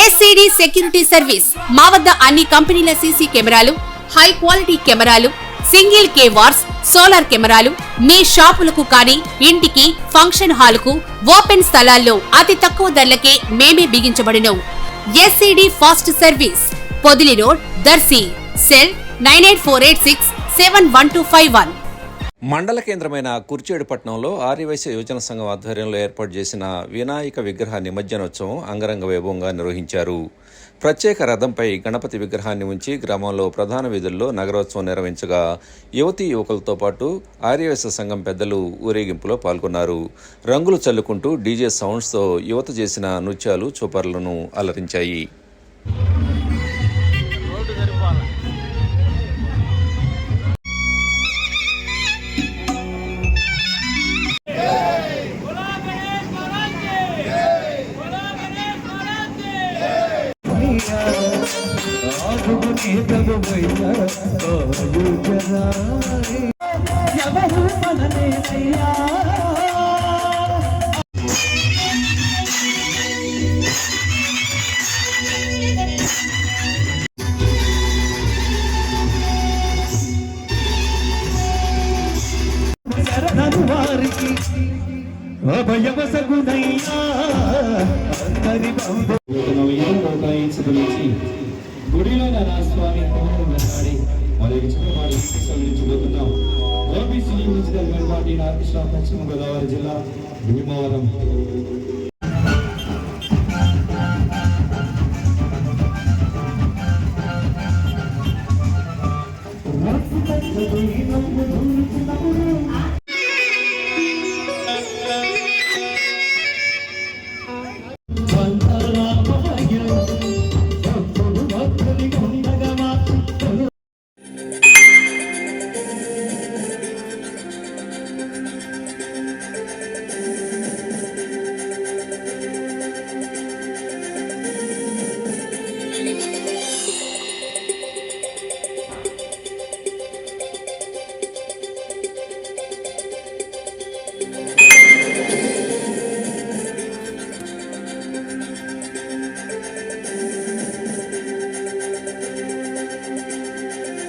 SCD security service మా వద్ద అన్ని కంపెనీల సీసీ కెమెరాలు హై క్వాలిటీ కెమెరాలు సింగిల్ కే వార్స్ సోలార్ కెమెరాలు మీ షాపులకు కానీ ఇంటికి ఫంక్షన్ హాలుకు ఓపెన్ స్థలాల్లో అతి తక్కువ ధరలకే మేమే బిగించబడినవు SCD fast service Podili road Darsi cell nine eight four eight six seven one two five one. మండల కేంద్రమైన కుర్చేడుపట్నంలో ఆర్యవైశ్య యువజన సంఘం ఆధ్వర్యంలో ఏర్పాటు చేసిన వినాయక విగ్రహ నిమజ్జనోత్సవం అంగరంగ వైభవంగా నిర్వహించారు. ప్రత్యేక రథంపై గణపతి విగ్రహాన్ని ఉంచి గ్రామంలో ప్రధాన వీధుల్లో నగరోత్సవం నిర్వహించగా యువతీ యువకులతో పాటు ఆర్యవైశ్య సంఘం పెద్దలు ఊరేగింపులో పాల్గొన్నారు. రంగులు చల్లుకుంటూ డీజే సౌండ్స్తో యువత చేసిన నృత్యాలు చూపర్లను అలరించాయి. ఎవరు మనలేదయ్యా శరణను వారికి అభయవసగునయ్యా అందరి బంధు గుడిలోన నా స్వామి హోమములనాడి మరి ఇచ్చిన వాడి సమీక్షించబోతున్నాం ఓబీసీ యూనివర్సిటీ వెంబడి నాకృష్ణ పశ్చిమ గోదావరి జిల్లా భీమవరం.